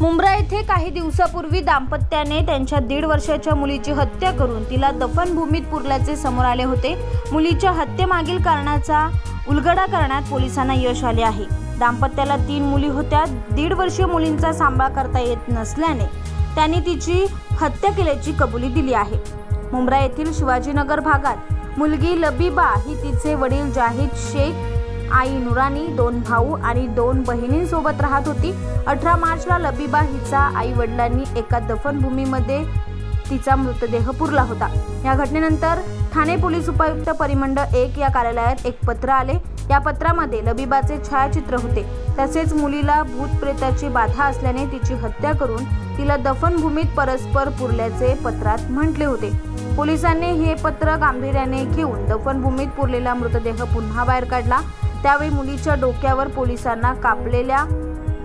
मुंब्रा येथे काही दिवसापूर्वी दाम्पत्याने त्यांच्या दीड वर्षाच्या मुलीची हत्या करून तिला दफनभूमीत पुरल्याचे समोर आले होते. मुलीच्या हत्येमागील कारणाचा उलगडा करण्यात पोलिसांना यश आले आहे. दाम्पत्याला तीन मुली होत्या. दीड वर्षीय मुलींचा सांभाळ करता येत नसल्याने त्यांनी तिची हत्या केल्याची कबुली दिली आहे. मुंब्रा येथील शिवाजीनगर भागात मुलगी लबीबा ही तिचे वडील जाहीद शेख आई नुरानी दोन भाऊ आणि दोन बहिणींसोबत राहत होती. अठरा मार्चला लबीबा हिचा आई वडिलांनी एका दफनभूमीमध्ये तिचा मृतदेह पुरला होता. या घटनेनंतर ठाणे पोलीस उपायुक्त परिमंडळ एक या कार्यालयात एक पत्र आले. या पत्रामध्ये लबीबाचे छायाचित्र होते. तसेच मुलीला भूतप्रेताची बाधा असल्याने तिची हत्या करून तिला दफनभूमीत परस्पर पुरल्याचे पत्रात म्हटले होते. पोलिसांनी हे पत्र गांभीर्याने घेऊन दफनभूमीत पुरलेला मृतदेह पुन्हा बाहेर काढला. त्यावेळी मुलीच्या डोक्यावर पोलिसांना कापलेल्या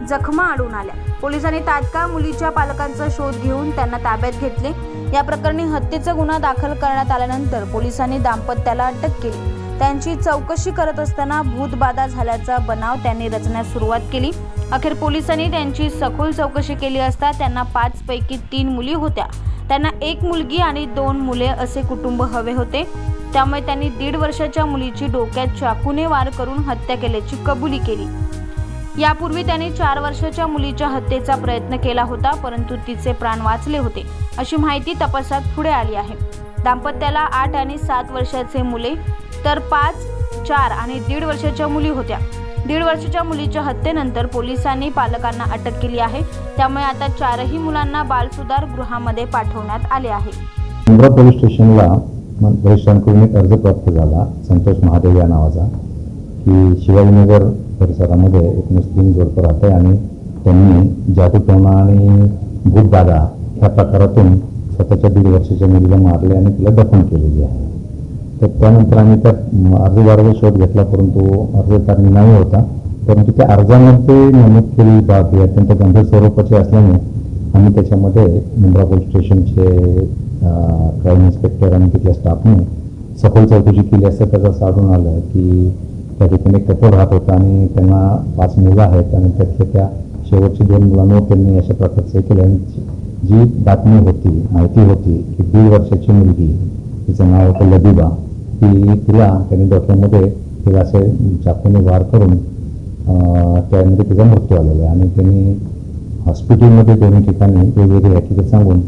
जखमा आढळून आल्या. पोलिसांनी तात्काळ मुलीच्या पालकांचा शोध घेऊन त्यांना ताब्यात घेतले. या प्रकरणी हत्येचा गुन्हा दाखल करण्यात आल्यानंतर पोलिसांनी दाम्पत्याला अटक केली. त्यांची चौकशी करत असताना भूतबाधा झाल्याचा बनाव त्यांनी रचण्यास सुरुवात केली. अखेर पोलिसांनी त्यांची सखोल चौकशी केली असता त्यांना पाच पैकी तीन मुली होत्या. त्यांना एक मुलगी आणि दोन मुले असे कुटुंब हवे होते. त्यामुळे त्यांनी दीड वर्षाच्या मुलीची डोक्यात चाकूने वार करून हत्या केल्याची कबुली केली. यापूर्वी त्यांनी चार वर्षाच्या मुलीच्या हत्येचा प्रयत्न केला होता परंतु तिचे प्राण वाचले होते. अशी माहिती तपासात पुढे आली आहे. दाम्पत्याला आठ आणि सात वर्षाचे मुले तर पाच चार आणि दीड वर्षाच्या मुली होत्या. दीड वर्षाच्या मुलीच्या हत्येनंतर पोलिसांनी पालकांना अटक केली आहे. त्यामुळे आता चारही मुलांना बालसुधार गृहामध्ये पाठवण्यात आले आहे. पोलीस स्टेशनला वरिष्ठांकडून एक अर्ज प्राप्त झाला. संतोष महादेव या नावाचा. की शिवाजीनगर परिसरामध्ये एक मुस्लिम जोडपं राहते आणि त्यांनी जादूटोणा आणि भूतबाधा ह्या प्रकारातून स्वतःच्या दीड वर्षाच्या मुलीला मारले आणि तिला दफन केलेली आहे. तर त्यानंतर आम्ही त्या अर्जदाराचा शोध घेतला परंतु अर्जदार नाही होता. परंतु त्या अर्जामध्ये नमूद केलेली बाब ही अत्यंत गंभीर स्वरूपाची असल्याने आम्ही त्याच्यामध्ये मुंब्रा पोलीस स्टेशनचे क्राईम इन्स्पेक्टर आणि तिथल्या स्टाफने सखोल चौकशी केली असता त्याचं साधून आलं की त्या ठिकाणी एक कपल राहत होता आणि त्यांना पाच मुलं आहेत आणि त्यातल्या त्या शेवटची दोन मुलांवर त्यांनी अशा प्रकारचं केलं. आणि जी- बातमी होती माहिती होती की दीड वर्षाची मुलगी तिचं नाव होतं लबिबा ती तिला त्यांनी डोक्यामध्ये तिला असे चाकूने वार करून त्यामध्ये तिचा मृत्यू आलेला आहे. आणि त्यांनी हॉस्पिटलमध्ये दोन्ही ठिकाणी वेगवेगळी हकीकत सांगून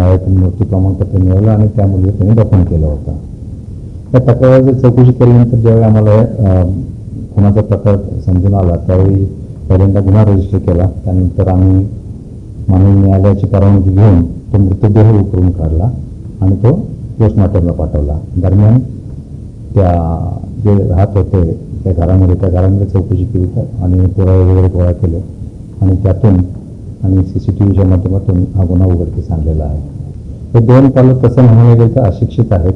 अं, मृत्यू प्रमाणपत्र मिळवलं आणि त्या मुलीला त्यांनी दफन केलं होतं. त्या तक्राराची चौकशी केल्यानंतर ज्यावेळी आम्हाला खुनाचा प्रकार समजून आला त्यावेळी पहिल्यांदा गुन्हा रजिस्टर केला. त्यानंतर आम्ही मानवी न्यायालयाची परवानगी घेऊन तो मृतदेह उकरून काढला आणि तो पोस्टमॉर्टमला पाठवला. दरम्यान त्या जे राहत होते त्या घरामध्ये त्या घरामध्ये चौकशी केली तर आणि पुरावे वगैरे गोळा केले. आणि त्यातून आणि सी सी टी व्हीच्या माध्यमातून हा गुन्हा उघडकीस आणलेला आहे. हे दोन पालक तसं तर अशिक्षित आहेत.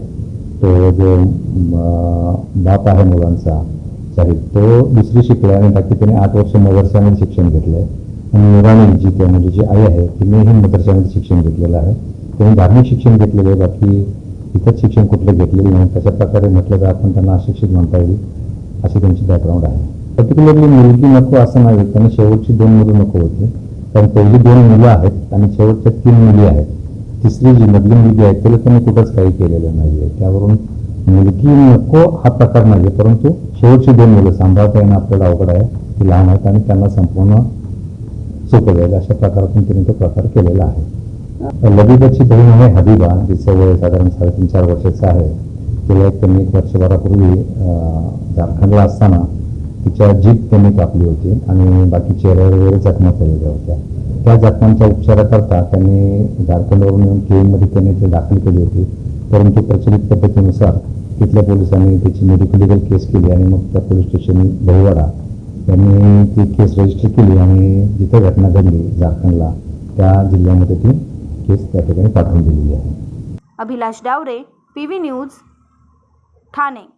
तो जो अं, बाप आहे मुलांचा शाहीद तो दुसरी शिकला आणि बाकी त्याने आठ वर्ष मदरशामध्ये शिक्षण घेतलं आणि नुराणी जी त्या मुलीची आई आहे तिनेही मदरशामध्ये शिक्षण घेतलेलं आहे. त्यांनी धार्मिक शिक्षण घेतलेलं आहे बाकी इतर शिक्षण कुठलं घेतलेलं नाही. तशा प्रकारे म्हटलं तर आपण त्यांना अशिक्षित म्हणता येईल अशी त्यांची बॅकग्राऊंड आहे. पर्टिक्युलरली मुलगी नको असं नाही त्यांना शेवटची दोन मुलं नको होती. कारण पहिली दोन मुलं आहेत आणि शेवटच्या तीन मुली आहेत. तिसरी जी मधली मुलगी आहे त्याला त्यांनी कुठंच काही केलेलं नाही आहे त्यावरून मुलगी नको हा प्रकार नाही आहे परंतु शेवटची दोन मुलं सांभाळता येणं आपल्याला अवघड आहे. ती लहान आहेत आणि त्यांना संपूर्ण सोपं जाईल अशा प्रकारातून त्यांनी तो प्रकार केलेला आहे. लबिबाची बहीण आहे हबीबा जिचं वय साधारण साडेतीन चार वर्षाचं आहे. तिला एक त्यांनी एक वर्षभरापूर्वी झारखंडला असताना तिच्या जीप त्यांनी कापली होती आणि बाकी चेहऱ्यावर वगैरे जखमा केलेल्या होत्या. त्या जखमांच्या उपचाराकरता त्यांनी झारखंडवरून येऊन केईमध्ये त्यांनी ते दाखल केली होती. परंतु प्रचलित पद्धतीनुसार तिथल्या पोलिसांनी त्याची मेडिकल लिगल केस केली आणि मग त्या पोलीस स्टेशन बहुवाडा यांनी ती केस रजिस्टर केली आणि जिथे घटना घडली झारखंडला त्या जिल्ह्यामध्ये ती केस त्या ठिकाणी पाठवून दिलेली आहे. Abhilash Davare P V news Thane.